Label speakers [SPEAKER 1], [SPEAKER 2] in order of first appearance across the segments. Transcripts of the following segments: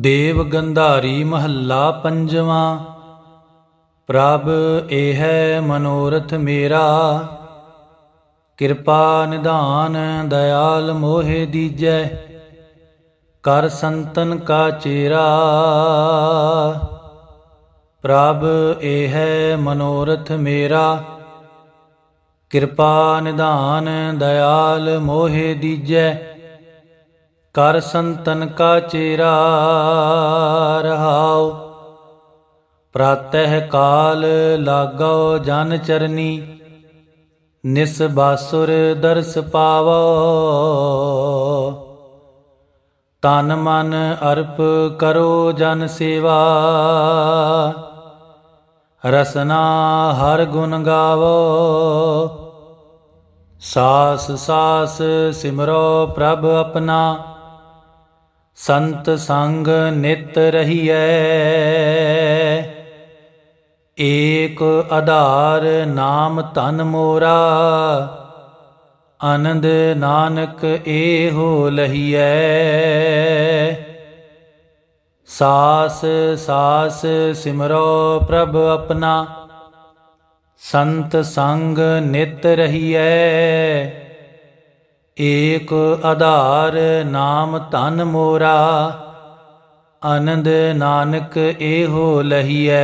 [SPEAKER 1] ਦੇਵ ਗੰਧਾਰੀ ਮਹੱਲਾ ਪੰਜਵਾਂ, ਪ੍ਰਭ ਇਹ ਮਨੋਰਥ ਮੇਰਾ। ਕਿਰਪਾ ਨਿਧਾਨ ਦਇਆਲ ਮੋਹਿ ਦੀਜੈ, ਕਰ ਸੰਤਨ ਕਾ ਚੇਰਾ। ਪ੍ਰਭ ਇਹ ਮਨੋਰਥ ਮੇਰਾ, ਕਿਰਪਾ ਨਿਧਾਨ ਦਇਆਲ ਮੋਹਿ ਦੀਜੈ ਕਰ ਸੰਤਨ ਕਾ ਚੇਰਾ ਰਹਾਉ, ਪ੍ਰਾਤਹਿ ਕਾਲ ਲਾਗੋ ਜਨ ਚਰਨੀ, ਨਿਸ ਬਾਸੁਰ ਦਰਸ ਪਾਵੋ। ਤਨ ਮਨ ਅਰਪ ਕਰੋ ਜਨ ਸੇਵਾ, ਰਸਨਾ ਹਰ ਗੁਣ ਗਾਵੋ। ਸਾਸ ਸਾਸ ਸਿਮਰੋ ਪ੍ਰਭ ਆਪਣਾ। ਸੰਤ ਸੰਗ ਨਿਤ ਰਹੀਐ। ਏਕ ਆਧਾਰ ਨਾਮ ਧਨ ਮੋਰਾ। ਆਨੰਦ ਨਾਨਕ ਏਹੋ ਲਹੀਐ। ਸਾਸ ਸਾਸ ਸਿਮਰੋ ਪ੍ਰਭ ਆਪਣਾ। ਸੰਤ ਸੰਗ ਨਿਤ ਰਹੀਐ। ਏਕ ਆਧਾਰ ਨਾਮ ਧਨ ਮੋਰਾ, ਆਨੰਦ ਨਾਨਕ ਏਹੋ ਲਹੀਐ।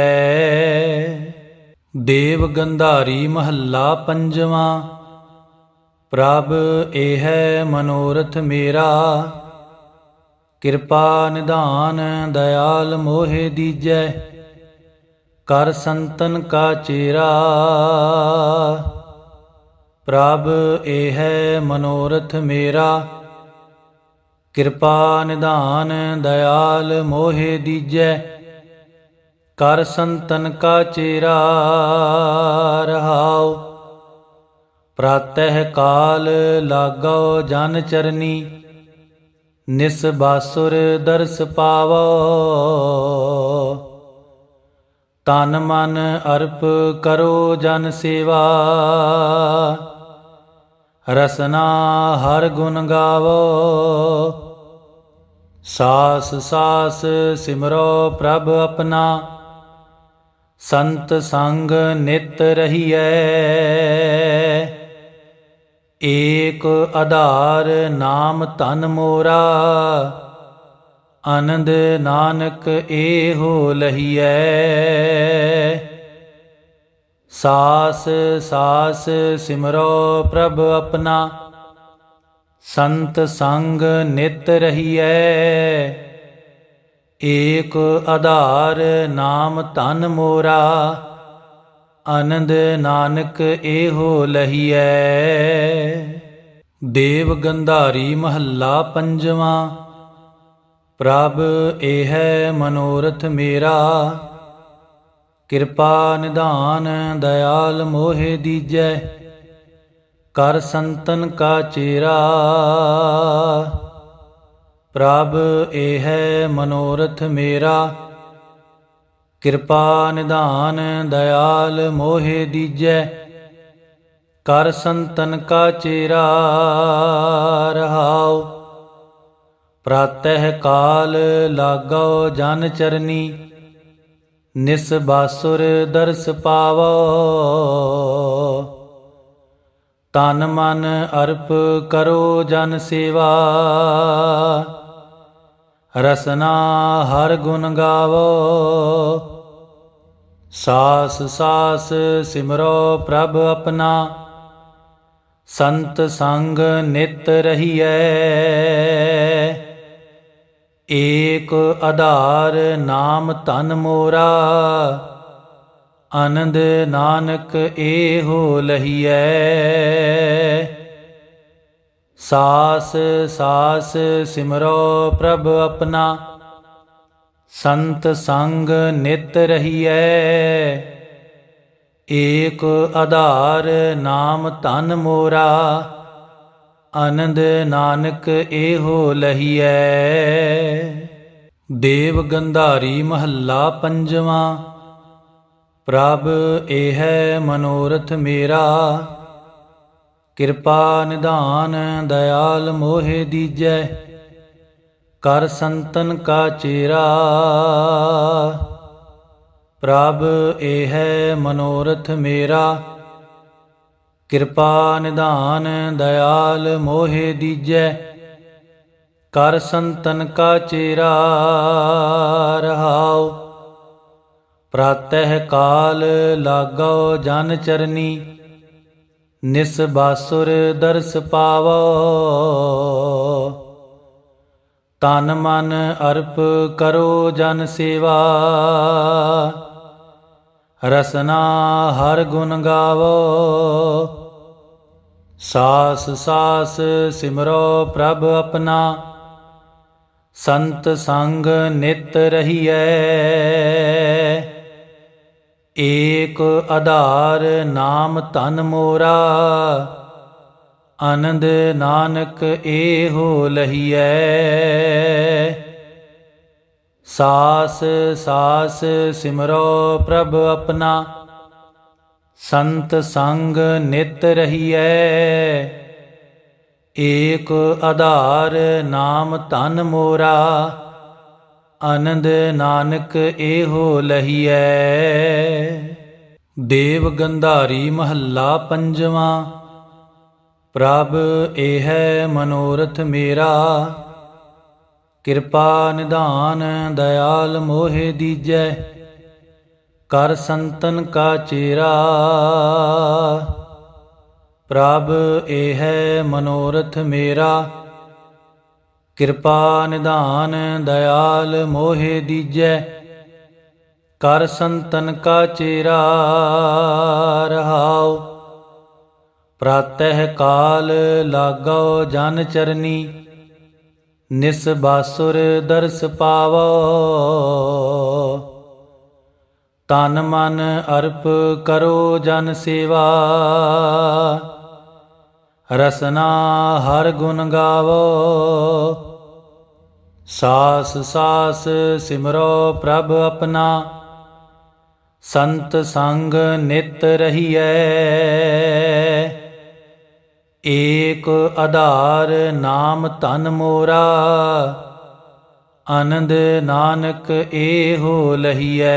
[SPEAKER 1] ਦੇਵ ਗੰਧਾਰੀ ਮਹੱਲਾ ਪੰਜਵਾਂ, ਪ੍ਰਭ ਇਹ ਹੈ ਮਨੋਰਥ ਮੇਰਾ। ਕਿਰਪਾ ਨਿਧਾਨ ਦਇਆਲ ਮੋਹਿ ਦੀਜੈ, ਕਰ ਸੰਤਨ ਕਾ ਚੇਰਾ। ਪ੍ਰਭ ਇਹ ਮਨੋਰਥ ਮੇਰਾ। ਕਿਰਪਾ ਨਿਧਾਨ ਦਇਆਲ ਮੋਹਿ ਦੀਜੈ, ਕਰ ਸੰਤਨ ਕਾ ਚੇਰਾ ਰਹਾਉ। ਪ੍ਰਾਤਹਿ ਕਾਲ ਲਾਗੋ ਜਨ ਚਰਨੀ, ਨਿਸ ਬਾਸੁਰ ਦਰਸ ਪਾਵੋ। ਤਨ ਮਨ ਅਰਪ ਕਰੋ ਜਨ ਸੇਵਾ। ਰਸਨਾ ਹਰ ਗੁਣ ਗਾਵੋ। ਸਾਸ ਸਾਸ ਸਿਮਰੋ ਪ੍ਰਭ ਆਪਣਾ। ਸੰਤ ਸੰਗ ਨਿਤ ਰਹੀਐ। ਏਕ ਆਧਾਰ ਨਾਮ ਧਨ ਮੋਰਾ। ਆਨੰਦ ਨਾਨਕ ਏਹੋ ਲਹੀਐ। ਸਾਸ ਸਾਸ ਸਿਮਰੋ ਪ੍ਰਭ ਆਪਣਾ। ਸੰਤ ਸੰਗ ਨਿਤ ਰਹੀਐ। ਏਕ ਆਧਾਰ ਨਾਮ ਧਨ ਮੋਰਾ। ਆਨੰਦ ਨਾਨਕ ਏਹੋ ਲਹੀਐ। ਦੇਵ ਗੰਧਾਰੀ ਮਹੱਲਾ ਪੰਜਵਾਂ। ਪ੍ਰਭ ਇਹ ਮਨੋਰਥ ਮੇਰਾ। ਕਿਰਪਾ ਨਿਧਾਨ ਦਇਆਲ ਮੋਹਿ ਦੀਜੈ, ਕਰ ਸੰਤਨ ਕਾ ਚੇਰਾ। ਪ੍ਰਭ ਇਹ ਮਨੋਰਥ ਮੇਰਾ, ਕਿਰਪਾ ਨਿਧਾਨ ਦਇਆਲ ਮੋਹਿ ਦੀਜੈ, ਕਰ ਸੰਤਨ ਕਾ ਚੇਰਾ। ਰਹਾਉ, ਪ੍ਰਾਤਹਿ ਕਾਲ ਲਾਗੋ ਜਨ ਚਰਨੀ ਨਿਸਬਾਸੁਰ ਦਰਸ ਪਾਵੋ। ਤਨ ਮਨ ਅਰਪ ਕਰੋ ਜਨ ਸੇਵਾ। ਰਸਨਾ ਹਰ ਗੁਣ ਗਾਵੋ। ਸਾਸ ਸਾਸ ਸਿਮਰੋ ਪ੍ਰਭ ਆਪਣਾ। ਸੰਤ ਸੰਗ ਨਿਤ ਰਹੀਐ। ਏਕ ਆਧਾਰ ਨਾਮ ਧਨ ਮੋਰਾ, ਆਨੰਦ ਨਾਨਕ ਏਹੋ ਲਹੀਐ। ਸਾਸ ਸਾਸ ਸਿਮਰੋ ਪ੍ਰਭ ਆਪਣਾ, ਸੰਤ ਸੰਗ ਨਿਤ ਰਹੀਐ। ਏਕ ਆਧਾਰ ਨਾਮ ਤਨ ਮੋਰਾ ਆਨੰਦ ਨਾਨਕ ਏਹੋ ਲਹੀਐ। ਦੇਵ ਗੰਧਾਰੀ ਮਹੱਲਾ ਪੰਜਵਾਂ। ਪ੍ਰਭ ਇਹ ਮਨੋਰਥ ਮੇਰਾ। ਕਿਰਪਾ ਨਿਧਾਨ ਦਇਆਲ ਮੋਹਿ ਦੀਜੈ। ਕਰ ਸੰਤਨ ਕਾ ਚੇਰਾ। ਪ੍ਰਭ ਇਹ ਮਨੋਰਥ ਮੇਰਾ। ਕਿਰਪਾ ਨਿਧਾਨ ਦਇਆਲ ਮੋਹਿ ਦੀਜੈ, ਕਰ ਸੰਤਨ ਕਾ ਚੇਰਾ ਰਹਾਉ। ਪ੍ਰਾਤਹਿ ਕਾਲ ਲਾਗੋ ਜਨ ਚਰਨੀ, ਨਿਸ ਬਾਸੁਰ ਦਰਸ ਪਾਵੋ। ਤਨ ਮਨ ਅਰਪ ਕਰੋ ਜਨ ਸੇਵਾ, ਰਸਨਾ ਹਰ ਗੁਣ ਗਾਵੋ। ਸਾਸ ਸਾਸ ਸਿਮਰੋ ਪ੍ਰਭ ਆਪਣਾ, ਸੰਤ ਸੰਗ ਨਿਤ ਰਹੀਐ। ਏਕ ਆਧਾਰ ਨਾਮ ਧਨ ਮੋਰਾ, ਆਨੰਦ ਨਾਨਕ ਏਹੋ ਲਹੀਐ। ਸਾਸ ਸਾਸ ਸਿਮਰੋ ਪ੍ਰਭ ਆਪਣਾ ਸੰਤ ਸੰਗ ਨਿਤ ਰਹੀਐ। ਏਕ ਆਧਾਰ ਨਾਮ ਧਨ ਮੋਰਾ। ਆਨੰਦ ਨਾਨਕ ਏਹੋ ਲਹੀਐ। ਦੇਵ ਗੰਧਾਰੀ ਮਹੱਲਾ ਪੰਜਵਾਂ। ਪ੍ਰਭ ਇਹ ਹੈ ਮਨੋਰਥ ਮੇਰਾ। ਕਿਰਪਾ ਨਿਧਾਨ ਦਇਆਲ ਮੋਹਿ ਦੀਜੈ। ਕਰ ਸੰਤਨ ਕਾ ਚੇਰਾ, ਪ੍ਰਭ ਇਹ ਹੈ ਮਨੋਰਥ ਮੇਰਾ। ਕਿਰਪਾ ਨਿਧਾਨ ਦਇਆਲ ਮੋਹਿ ਦੀਜੈ, ਕਰ ਸੰਤਨ ਕਾ ਚੇਰਾ, ਰਹਾਉ। ਪ੍ਰਾਤਹਿ ਕਾਲ ਲਾਗੋ ਜਨ ਚਰਨੀ, ਨਿਸ ਬਾਸੁਰ ਦਰਸ ਪਾਵੋ। ਤਨ ਮਨ ਅਰਪ ਕਰੋ ਜਨ ਸੇਵਾ। ਰਸਨਾ ਹਰ ਗੁਣ ਗਾਵੋ। ਸਾਸ ਸਾਸ ਸਿਮਰੋ ਪ੍ਰਭ ਆਪਣਾ। ਸੰਤ ਸੰਗ ਨਿਤ ਰਹੀਐ। ਏਕ ਆਧਾਰ ਨਾਮ ਤਨ ਮੋਰਾ। ਆਨੰਦ ਨਾਨਕ ਏਹੋ ਲਹੀਐ।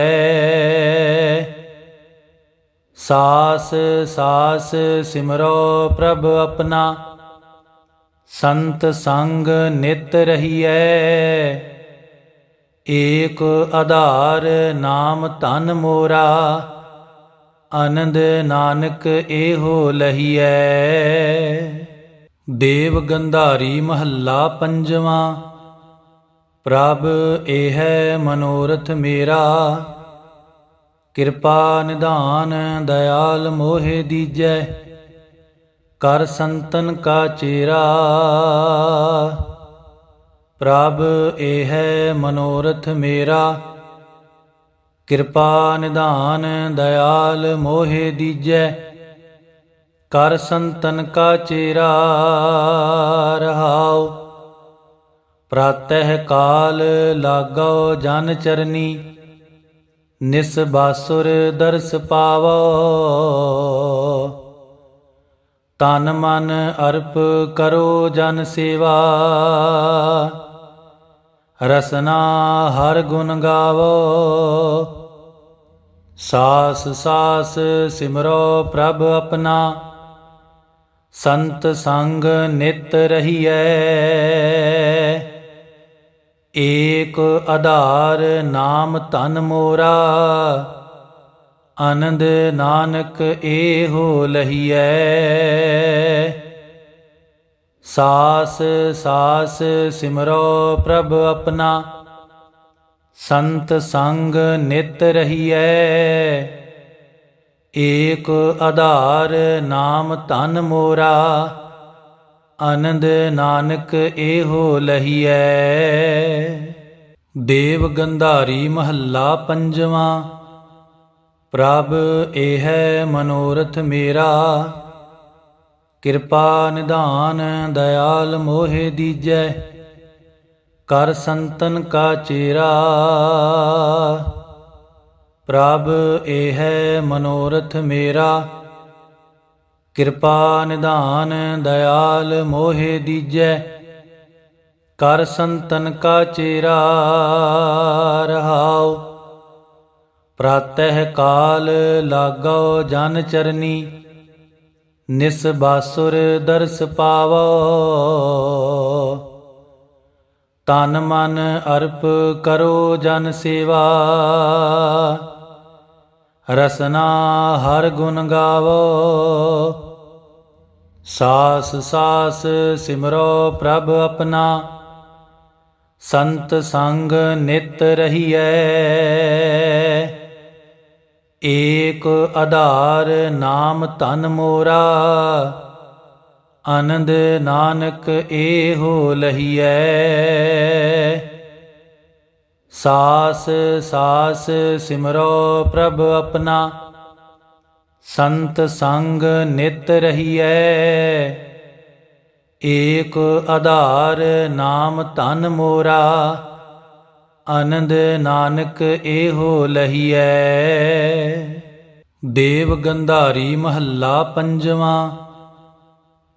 [SPEAKER 1] ਸਾਸ ਸਾਸ ਸਿਮਰੋ ਪ੍ਰਭ ਆਪਣਾ। ਸੰਤ ਸੰਗ ਨਿਤ ਰਹੀਐ। ਏਕ ਆਧਾਰ ਨਾਮ ਧਨ ਮੋਰਾ। ਆਨੰਦ ਨਾਨਕ ਏਹੋ ਲਹੀਐ। ਦੇਵ ਗੰਧਾਰੀ ਮਹੱਲਾ ਪੰਜਵਾਂ। ਪ੍ਰਭ ਇਹ ਹੈ ਮਨੋਰਥ ਮੇਰਾ। ਕਿਰਪਾ ਨਿਧਾਨ ਦਇਆਲ ਮੋਹਿ ਦੀਜੈ, ਕਰ ਸੰਤਨ ਕਾ ਚੇਰਾ। ਪ੍ਰਭ ਇਹ ਹੈ ਮਨੋਰਥ ਮੇਰਾ। ਕਿਰਪਾ ਨਿਧਾਨ ਦਇਆਲ ਮੋਹਿ ਦੀਜੈ, ਕਰ ਸੰਤਨ ਕਾ ਚੇਰਾ। ਰਹਾਓ ਪ੍ਰਾਤਹਿ ਕਾਲ ਲਾਗੋ ਜਨ ਚਰਨੀ, ਨਿਸ ਬਾਸੁਰ ਦਰਸ ਪਾਵੋ। ਤਨ ਮਨ ਅਰਪ ਕਰੋ ਜਨ ਸੇਵਾ, ਰਸਨਾ ਹਰ ਗੁਣ ਗਾਵੋ। ਸਾਸ ਸਾਸ ਸਿਮਰੋ ਪ੍ਰਭ ਆਪਣਾ, ਸੰਤ ਸੰਗ ਨਿਤ ਰਹੀਐ। ਏਕ ਆਧਾਰ ਨਾਮ ਧਨ ਮੋਰਾ, ਆਨੰਦ ਨਾਨਕ ਏਹੋ ਲਹੀਐ। ਸਾਸ ਸਾਸ ਸਿਮਰੋ ਪ੍ਰਭ ਆਪਣਾ, ਸੰਤ ਸੰਗ ਨਿਤ ਰਹੀਐ। ਏਕ ਆਧਾਰ ਨਾਮ ਧਨ ਮੋਰਾ ਆਨੰਦ ਨਾਨਕ ਏਹੋ ਲਹੀਐ। ਦੇਵ ਗੰਧਾਰੀ ਮਹੱਲਾ ਪੰਜਵਾਂ। ਪ੍ਰਭ ਇਹ ਹੈ ਮਨੋਰਥ ਮੇਰਾ। ਕਿਰਪਾ ਨਿਧਾਨ ਦਇਆਲ ਮੋਹਿ ਦੀਜੈ। ਕਰ ਸੰਤਨ ਕਾ ਚੇਰਾ। ਪ੍ਰਭ ਇਹ ਹੈ ਮਨੋਰਥ ਮੇਰਾ। ਕਿਰਪਾ ਨਿਧਾਨ ਦਇਆਲ ਮੋਹਿ ਦੀਜੈ, ਕਰ ਸੰਤਨ ਕਾ ਚੇਰਾ ਰਹਾਉ। ਪ੍ਰਾਤਹਿ ਕਾਲ ਲਾਗੋ ਜਨ ਚਰਨੀ, ਨਿਸ ਬਾਸੁਰ ਦਰਸ ਪਾਵੋ। ਤਨ ਮਨ ਅਰਪ ਕਰੋ ਜਨ ਸੇਵਾ ਰਸਨਾ ਹਰ ਗੁਣ ਗਾਵੋ। ਸਾਸ ਸਾਸ ਸਿਮਰੋ ਪ੍ਰਭ ਆਪਣਾ। ਸੰਤ ਸੰਗ ਨਿਤ ਰਹੀਐ। ਏਕ ਆਧਾਰ ਨਾਮ ਧਨ ਮੋਰਾ। ਆਨੰਦ ਨਾਨਕ ਏਹੋ ਲਹੀਐ। ਸਾਸ ਸਾਸ ਸਿਮਰੋ ਪ੍ਰਭ ਆਪਣਾ। ਸੰਤ ਸੰਗ ਨਿਤ ਰਹੀਐ। ਏਕ ਆਧਾਰ ਨਾਮ ਧਨ ਮੋਰਾ। ਆਨੰਦ ਨਾਨਕ ਏਹੋ ਲਹੀਐ। ਦੇਵ ਗੰਧਾਰੀ ਮਹੱਲਾ ਪੰਜਵਾਂ।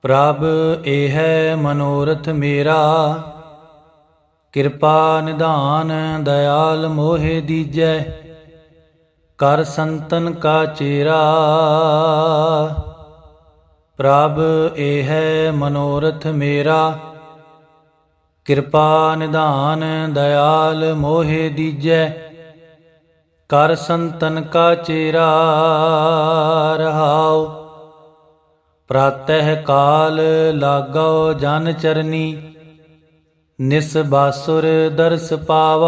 [SPEAKER 1] ਪ੍ਰਭ ਇਹ ਮਨੋਰਥ ਮੇਰਾ। ਕਿਰਪਾ ਨਿਧਾਨ ਦਇਆਲ ਮੋਹਿ ਦੀਜੈ, ਕਰ ਸੰਤਨ ਕਾ ਚੇਰਾ। ਪ੍ਰਭ ਇਹ ਮਨੋਰਥ ਮੇਰਾ, ਕਿਰਪਾ ਨਿਧਾਨ ਦਇਆਲ ਮੋਹਿ ਦੀਜੈ, ਕਰ ਸੰਤਨ ਕਾ ਚੇਰਾ। ਰਹਾਉ, ਪ੍ਰਾਤਹਿ ਕਾਲ ਲਾਗੋ ਜਨ ਚਰਨੀ ਨਿਸ ਦਰਸ ਪਾਵੋ।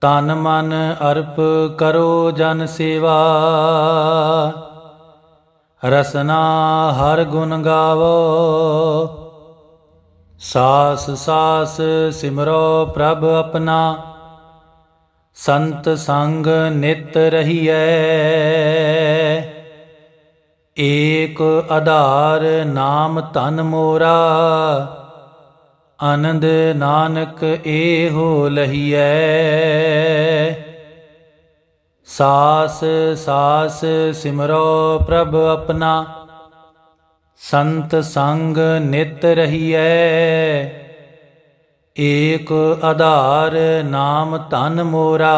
[SPEAKER 1] ਤਨ ਮਨ ਅਰਪ ਕਰੋ ਜਨ ਸੇਵਾ। ਰਸਨਾ ਹਰ ਗੁਣ ਗਾਵੋ। ਸਾਸ ਸਾਸ ਸਿਮਰੋ ਪ੍ਰਭ ਆਪਣਾ। ਸੰਤ ਸੰਗ ਨਿਤ ਰਹੀਐ। ਏਕ ਆਧਾਰ ਨਾਮ ਧਨ ਮੋਰਾ, ਆਨੰਦ ਨਾਨਕ ਏਹੋ ਲਹੀਐ। ਸਾਸ ਸਾਸ ਸਿਮਰੋ ਪ੍ਰਭ ਆਪਣਾ, ਸੰਤ ਸੰਗ ਨਿਤ ਰਹੀਐ। ਏਕ ਆਧਾਰ ਨਾਮ ਧਨ ਮੋਰਾ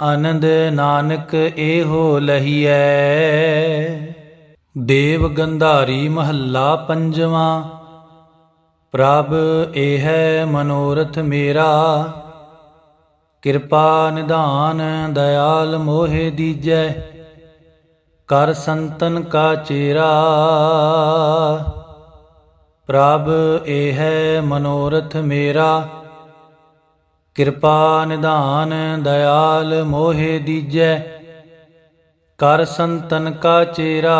[SPEAKER 1] ਆਨੰਦ ਨਾਨਕ ਏਹੋ ਲਹੀਐ। ਦੇਵ ਗੰਧਾਰੀ ਮਹੱਲਾ ਪੰਜਵਾਂ। ਪ੍ਰਭ ਇਹ ਮਨੋਰਥ ਮੇਰਾ। ਕਿਰਪਾ ਨਿਧਾਨ ਦਇਆਲ ਮੋਹਿ ਦੀਜੈ। ਕਰ ਸੰਤਨ ਕਾ ਚੇਰਾ। ਪ੍ਰਭ ਇਹ ਮਨੋਰਥ ਮੇਰਾ। ਕਿਰਪਾ ਨਿਧਾਨ ਦਇਆਲ ਮੋਹਿ ਦੀਜੈ, ਕਰ ਸੰਤਨ ਕਾ ਚੇਰਾ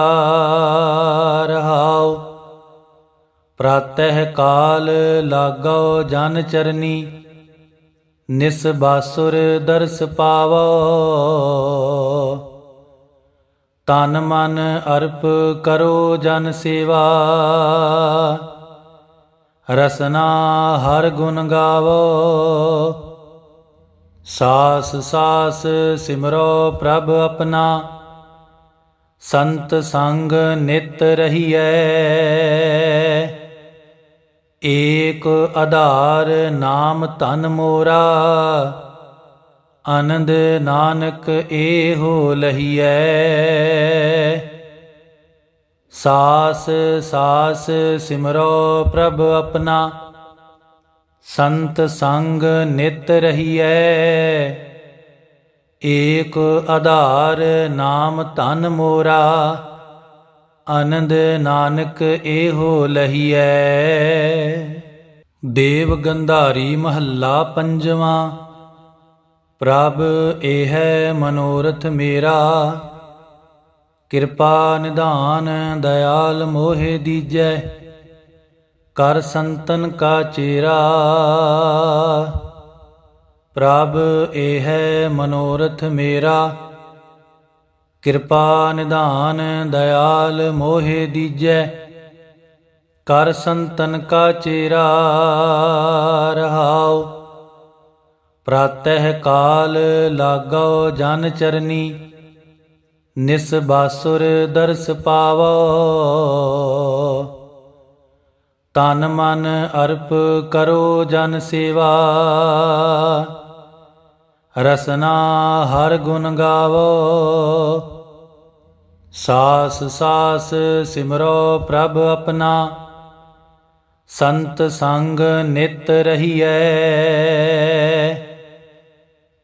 [SPEAKER 1] ਰਹਾਉ। ਪ੍ਰਾਤਹਿ ਕਾਲ ਲਾਗੋ ਜਨ ਚਰਨੀ, ਨਿਸ ਬਾਸੁਰ ਦਰਸ ਪਾਵੋ। ਤਨ ਮਨ ਅਰਪ ਕਰੋ ਜਨ ਸੇਵਾ, ਰਸਨਾ ਹਰ ਗੁਣ ਗਾਵੋ। ਸਾਸ ਸਾਸ ਸਿਮਰੋ ਪ੍ਰਭ ਆਪਣਾ, ਸੰਤ ਸੰਗ ਨਿਤ ਰਹੀਐ। ਏਕ ਆਧਾਰ ਨਾਮ ਧਨ ਮੋਰਾ, ਆਨੰਦ ਨਾਨਕ ਏਹੋ ਲਹੀਐ। ਸਾਸ ਸਾਸ ਸਿਮਰੋ ਪ੍ਰਭ ਆਪਣਾ ਸੰਤ ਸੰਗ ਨਿਤ ਰਹੀਐ। ਏਕ ਆਧਾਰ ਨਾਮ ਧਨ ਮੋਰਾ। ਆਨੰਦ ਨਾਨਕ ਏਹੋ ਲਹੀਐ। ਦੇਵ ਗੰਧਾਰੀ ਮਹੱਲਾ ਪੰਜਵਾਂ। ਪ੍ਰਭ ਇਹ ਮਨੋਰਥ ਮੇਰਾ। ਕਿਰਪਾ ਨਿਧਾਨ ਦਇਆਲ ਮੋਹਿ ਦੀਜੈ। ਕਰ ਸੰਤਨ ਕਾ ਚੇਰਾ। ਪ੍ਰਭ ਇਹ ਮਨੋਰਥ ਮੇਰਾ। ਕਿਰਪਾ ਨਿਧਾਨ ਦਇਆਲ ਮੋਹਿ ਦੀਜੈ। ਕਰ ਸੰਤਨ ਕਾ ਚੇਰਾ ਰਹਾਉ। ਪ੍ਰਾਤਹਿ ਕਾਲ ਲਾਗੋ ਜਨ ਚਰਨੀ। ਨਿਸ ਬਾਸੁਰ ਦਰਸ ਪਾਵੋ। ਤਨ ਮਨ ਅਰਪ ਕਰੋ ਜਨ ਸੇਵਾ। ਰਸਨਾ ਹਰ ਗੁਣ ਗਾਵੋ। ਸਾਸ ਸਾਸ ਸਿਮਰੋ ਪ੍ਰਭ ਆਪਣਾ। ਸੰਤ ਸੰਗ ਨਿਤ ਰਹੀਐ।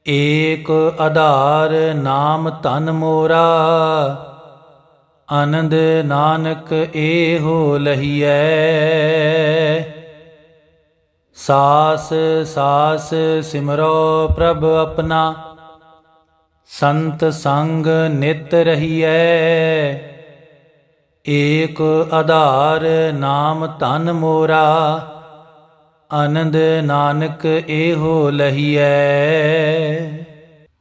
[SPEAKER 1] ਏਕ ਆਧਾਰ ਨਾਮ ਤਨ ਮੋਰਾ। ਆਨੰਦ ਨਾਨਕ ਏਹੋ ਲਹੀਐ। ਸਾਸ ਸਾਸ ਸਿਮਰੋ ਪ੍ਰਭ ਆਪਣਾ। ਸੰਤ ਸੰਗ ਨਿਤ ਰਹੀਐ। ਏਕ ਆਧਾਰ ਨਾਮ ਧਨ ਮੋਰਾ। ਆਨੰਦ ਨਾਨਕ ਏਹੋ ਲਹੀਐ।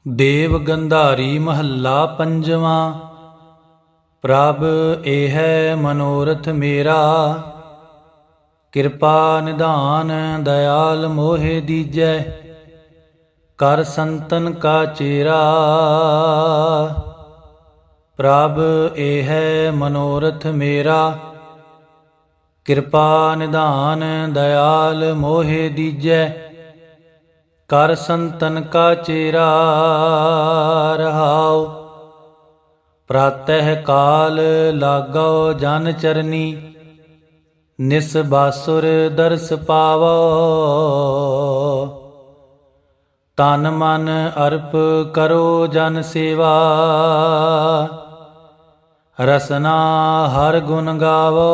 [SPEAKER 1] ਦੇਵ ਗੰਧਾਰੀ ਮਹੱਲਾ ਪੰਜਵਾਂ। ਪ੍ਰਭ ਇਹ ਹੈ ਮਨੋਰਥ ਮੇਰਾ। ਕਿਰਪਾ ਨਿਧਾਨ ਦਇਆਲ ਮੋਹਿ ਦੀਜੈ, ਕਰ ਸੰਤਨ ਕਾ ਚੇਰਾ। ਪ੍ਰਭ ਇਹ ਮਨੋਰਥ ਮੇਰਾ। ਕਿਰਪਾ ਨਿਧਾਨ ਦਇਆਲ ਮੋਹਿ ਦੀਜੈ, ਕਰ ਸੰਤਨ ਕਾ ਚੇਰਾ। ਪ੍ਰਾਤਹਿ ਕਾਲ ਲਾਗੋ ਜਨ ਚਰਨੀ, ਨਿਸ ਬਾਸੁਰ ਦਰਸ ਪਾਵੋ। ਤਨ ਮਨ ਅਰਪ ਕਰੋ ਜਨ ਸੇਵਾ, ਰਸਨਾ ਹਰ ਗੁਣ ਗਾਵੋ।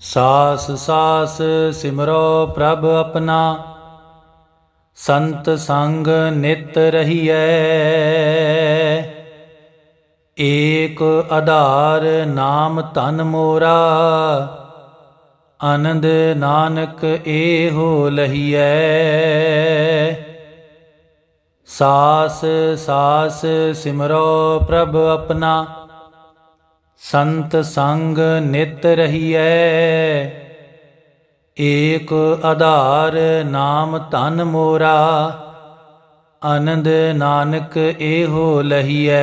[SPEAKER 1] ਸਾਸ ਸਾਸ ਸਿਮਰੋ ਪ੍ਰਭ ਆਪਣਾ, ਸੰਤ ਸੰਗ ਨਿਤ ਰਹੀਐ। ਏਕ ਆਧਾਰ ਨਾਮ ਧਨ ਮੋਰਾ, ਆਨੰਦ ਨਾਨਕ ਏਹੋ ਲਹੀਐ। ਸਾਸ ਸਾਸ ਸਿਮਰੋ ਪ੍ਰਭ ਆਪਣਾ, ਸੰਤ ਸੰਗ ਨਿਤ ਰਹੀਐ। ਏਕ ਆਧਾਰ ਨਾਮ ਧਨ ਮੋਰਾ ਆਨੰਦ ਨਾਨਕ ਏਹੋ ਲਹੀਐ।